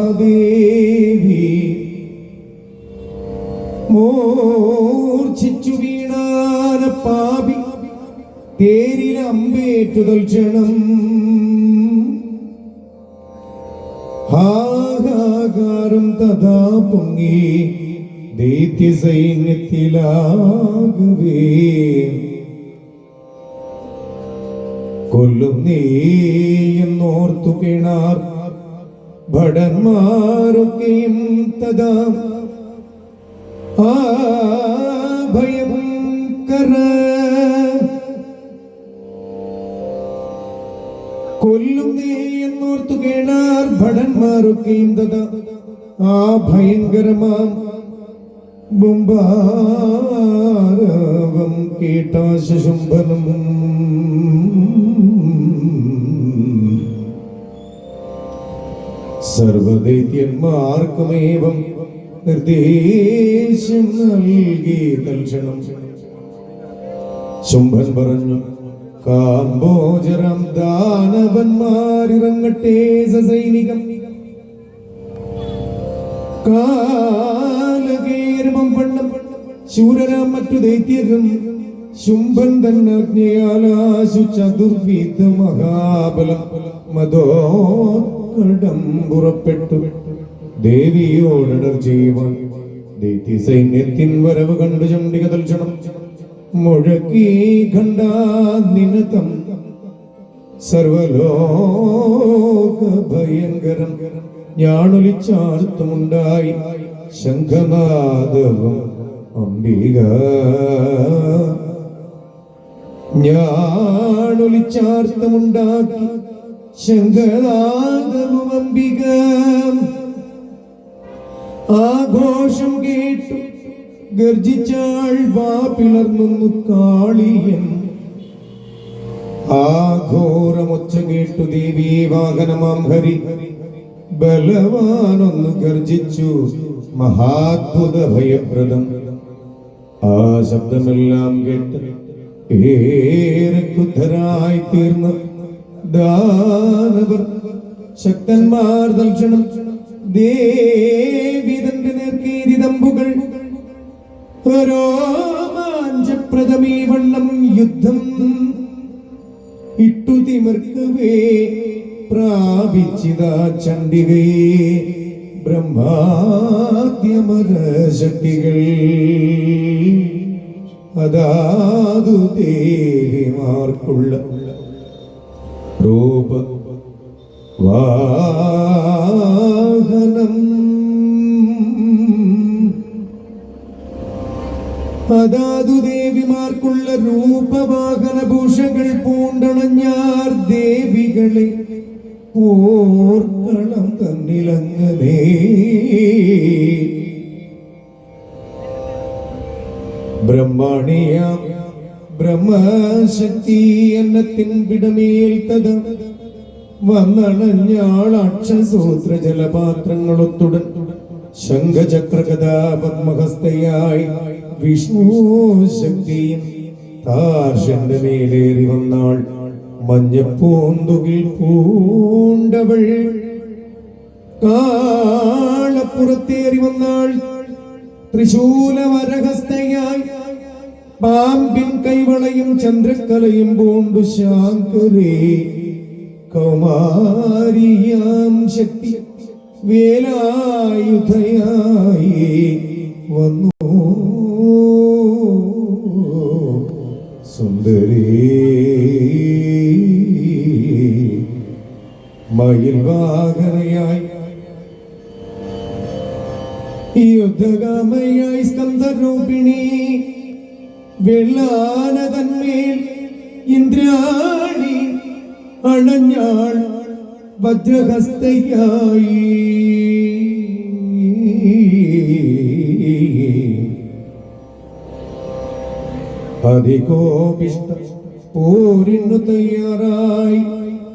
ശ്രീമഹാദേവി. മൂർച്ഛിച്ചു വീണാന പാപി തേരിലമ്പേറ്റു തൽക്ഷണം ഹാഹാകാരം തഥാ പൊങ്ങി ദൈത്യ കൊല്ലും നീയെന്നോർത്തു കിണാർ. ഭടന്മാരൊക്കെയും തഥാ ആ ഭയം കര. കൊല്ലും നീ എന്നോർത്തു കേണാർ ഭടന്മാരൊക്കെയും തഥാ ആ ഭയങ്കരമാം ബുംബാരവം കീട്ടാശുംഭനം. സർവദൈത്യന്മാർക്കുമേവം നിർദ്ദേശം നൽകി തൽക്ഷണം. ശുംഭൻ പറഞ്ഞു കാമ്പോജരം ദാനവന്മാരിറങ്ങട്ടെ സൈനികം കാലകേരമം പണ്ണം ശൂരരാം മറ്റു ദൈത്യരും ശുംഭൻ തന്നജ്ഞയാലാശു ചതുർവിധ മഹാബലം. മതോടം പുറപ്പെട്ടു. ദേവിയോടർ ചെയ്യുവാൻ ദൈത്യ സൈന്യത്തിൻ വരവ് കണ്ടു ചണ്ഡിക തൽക്ഷണം മുഴക്കി കണ്ടാനിനം നിനതം. സർവലോക ഭയങ്കരം. ഞാണൊലിച്ചാർത്തുമുണ്ടായി ശംഖനാദവും അംബിക ഞാണൊലിച്ചാർത്തമുണ്ടാക്കി ശങ്കനാഥവും അംബിക ആഘോഷം കേട്ടു ഗർജിച്ചാൾ വാ പിളർന്നു കാളിയൻ. ആഘോരമൊച്ച കേട്ടു ദേവി വാഹനമാം ഹരി. ബലവാനൊന്ന് ഗർജിച്ചു മഹാത്ഭുത ഭയപ്രദം ആ ശബ്ദമെല്ലാം കേട്ട് ഏറെ ക്രുദ്ധരായി തീർന്ന ദാനവർ ശക്തന്മാർ തൽക്ഷണം ദേവിതന്റെ നേർക്കേരിതമ്പുകൾ. രോമാഞ്ചപ്രദമീ വണ്ണം യുദ്ധം ഇട്ടു തിമിർക്കവേ പ്രാപിച്ചിത ചണ്ഡികയെ ബ്രഹ്മാദ്യമര അതാതു ദേവിമാർക്കുള്ള രൂപ വാഹനം. അതാതു ദേവിമാർക്കുള്ള രൂപവാഹന ഭൂഷകൾ പൂണ്ടണഞ്ഞാർ ദേവികളെ ഓർക്കണം തന്നിലങ്ങനെ ബ്രഹ്മണിയാം. ബ്രഹ്മശക്തി എന്നത്തിൻ പിടമേൽത്തത് വന്നണഞ്ഞാളാക്ഷസൂത്ര ജലപാത്രങ്ങളൊത്തുടൻ ശംഖചക്രകഥാ പത്മഹസ്തയായി വിഷ്ണു ശക്തിയും താർഷന്റെ മേലേറി വന്നാൾ മഞ്ഞപ്പൂന്തുകിൽ പൂണ്ടവൾ. കാളപ്പുറത്തേറി വന്നാൾ ത്രിശൂലവരഹസ്തയായി പാമ്പിൻ കൈവളയും ചന്ദ്രക്കലയും പൂണ്ടു ശാങ്കരേ. കൗമാരിയാം ശക്തി വേലായുധയായി. വന്നു. സുന്ദരി. മയിൽ യുദ്ധകാമയായി സ്കന്ധരൂപിണി വെള്ളാന തന്മേൽ ഇന്ദ്രാണി അണഞ്ഞാൾ വജ്രഹസ്തയായി. അധികോപിഷ്ട പോരിനു തയ്യാറായി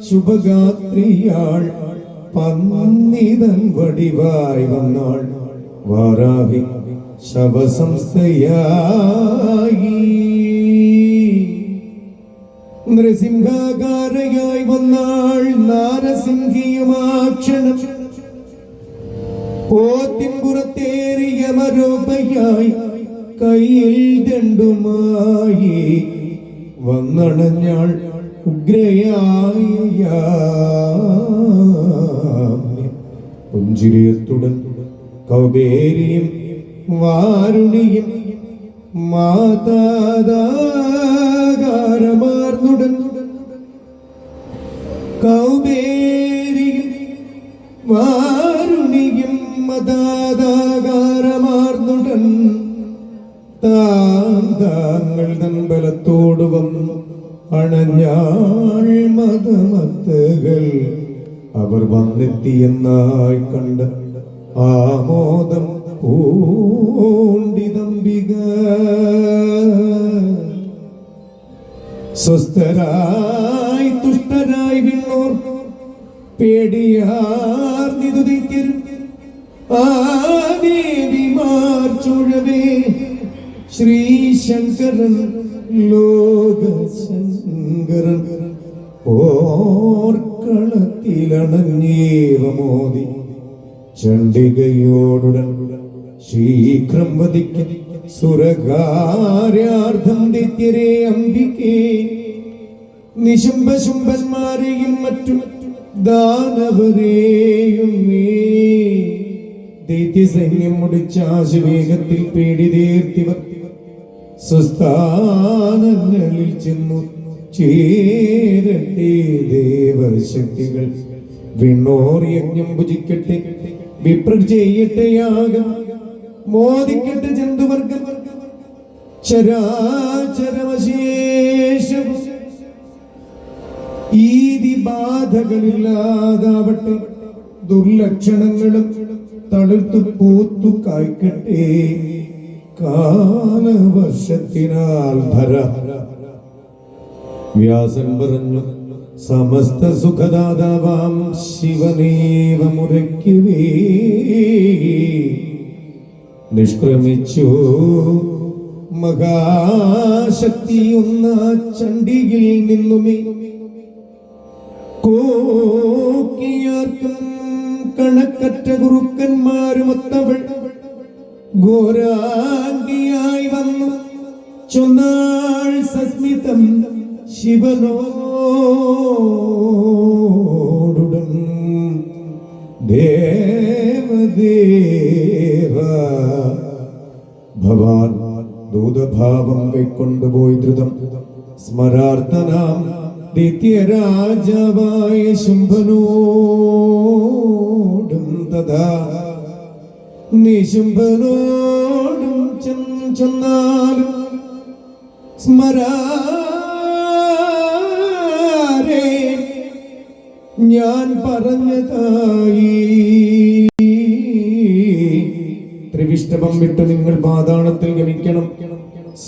ശുഭഗാത്രിയാൾ പന്നിതൻ വടിവായി വന്നാൾ. വാരാഹി ശവസംസ്ഥയായി. നൃസിംഹാകാരയായി വന്നാൾ നാരസിംഹിയുമാക്ഷണം പോത്തിൻപുറത്തേറിയ മരോപയായി കയ്യിൽ രണ്ടുമായി വന്നണഞ്ഞാൾ ഉഗ്രയായ പുഞ്ചിരിയത്തുടൻ കൗബേരിയും വാരുണിയും മാതാകാരമാർന്നുടൻ കൗബേരിയും വാരുണിയും മതാകാരമാർന്നുടൻ താം താങ്കൾ വന്നു അണഞ്ഞാൾ അവർ വന്നെത്തിയെന്നായി കണ്ട ആമോദം പൂണ്ടിതമ്പിക സ്വസ്ഥരായി തുഷ്ടരായി വിണ്ണോർ പേടിയാർന്നിതു ദൈത്യരും ആ ദേവിമാർ ചുഴവേ ശ്രീശങ്കരൻ ലോകശങ്കരൻ. ഓർക്കളത്തിലണഞ്ഞേവമോദി ചണ്ഡികയോടുടൻ ശീഘ്രം വധിക്ക. സുരകാര്യാർത്ഥം ദിത്യരെ അംബികേ നിശുംഭശുംഭന്മാരെയും മറ്റും ദാനവരെയും ദൈത്യസൈന്യം മുടിച്ച ആശുവേഗത്തിൽ പേടി തീർത്തിവർ സ്വസ്ഥാനങ്ങളിൽ ചെന്നു ചേരട്ടെ ദേവശക്തികൾ. വിണ്ണോർ യജ്ഞം ഭുജിക്കട്ടെ വിപ്ര ചെയ്യട്ടെ യാഗം. മോദിക്കട്ടെ ജന്തുവർഗം. ചരാചരമശേഷവും ഈതി ബാധകളില്ലാതാവട്ടെ. ദുർലക്ഷണങ്ങളും തളിർത്തു പൂത്തു കായ്ക്കട്ടെ. കാലവർഷത്തിനാൽ വ്യാസൻ പറഞ്ഞു സമസ്ത സുഖദാതാവാം ശിവനേവ മുരയ്ക്കുവേ നിഷ്ക്രമിച്ചു. മഹാശക്തിയുന്ന ചണ്ഡിയിൽ നിന്നുമേ കോക്കിയാർക്കും കണക്കറ്റ ഗുരുക്കന്മാരുമൊത്തവൾ ഘോരാംഗിയായി വന്നു. ചൊന്നാൾ സസ്മിതം ശിവനോടുടൻ ദേവദേവ ഭവാൻ ദൂതഭാവം കൈക്കൊണ്ടുപോയി ദ്രുതം. സ്മരാർത്ഥനാം നിത്യരാജാവായ ശുംഭനോടും തഥാ. നിശുംഭനോടും ചെന്ന് ചെന്നാലും സ്മരാരേ ഞാൻ പറഞ്ഞതായി ത്രിവിഷ്ടപം വിട്ട് നിങ്ങൾ പാതാളത്തിൽ ഗമിക്കണം.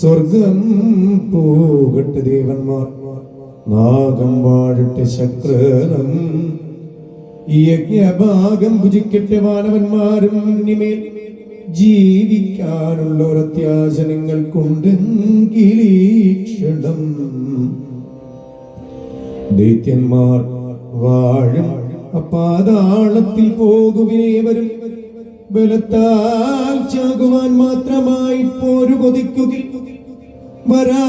സ്വർഗം പോകട്ടെ ദേവന്മാർ. നാഗം വാഴട്ടെ ശക്രനം. യജ്ഞഭാഗം ഭുജിക്കട്ടെ മാനവന്മാരും ജീവിക്കാനുള്ള ഒരു അത്യാശ നിങ്ങൾക്കുണ്ടെങ്കിലീക്ഷണം ദൈത്യന്മാർ വാഴും. അപ്പാതാളത്തിൽ പോകുവിനേവരും ബലത്താൽ ചാകുവാൻ മാത്രമായി പോരു കൊതിക്കുകിൽ വരാ.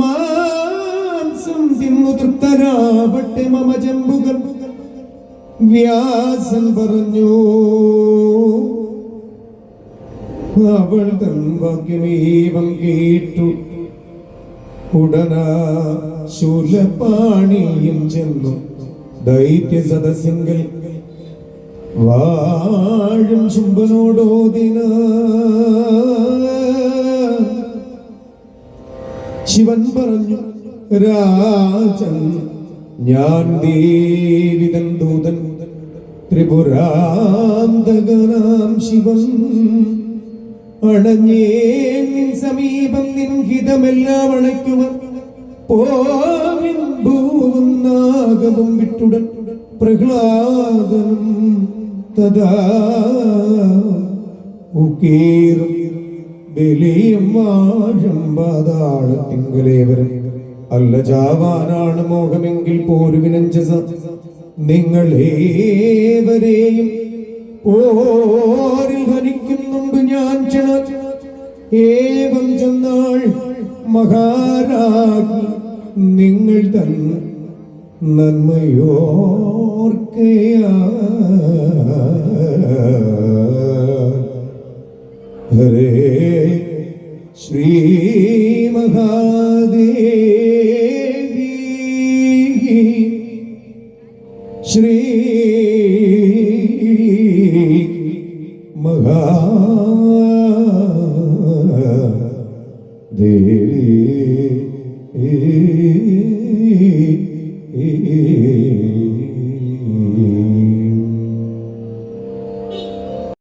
മാംസം തിന്നു തൃപ്തരാവട്ടെ മമ ജമ്പുകൾ വ്യാസൻ പറഞ്ഞു അവൾ തൻ വാക്യമേവം കേട്ടു. ഉടനാ ശൂലപാണിയും ചെന്നു. ദൈത്യ സദസ്സിങ്കൽ വാഴും ശുംഭനോടോദിന ശിവൻ പറഞ്ഞു രാജൻ ഞാൻ ദേവിതൻ ദൂതൻ ത്രിപുരാന്തകനാം ശിവൻ. അണഞ്ഞേ നിൻ സമീപം നിൻ ഹിതമെല്ലാം അണയ്ക്കുവൻ പോവിൻ ഭൂവും നാഗവും വിട്ടുടൻ പ്രഹ്ലാദനും. പാതാളത്തിങ്കലേവരും അല്ല ചാവാനാണ് മോഹമെങ്കിൽ പോരുവിനഞ്ചസ നിങ്ങളേവരെയും ഓരിൽ ഹനിക്കും മുമ്പ് ഞാൻ ക്ഷണ ഏവം ചെന്നാൾ മഹാരാജ് നിങ്ങൾ തൻ നന്മയോർക്കയാ ഹരേ ശ്രീ മഹാദേവി. ശ്രീ മഹാദേവി.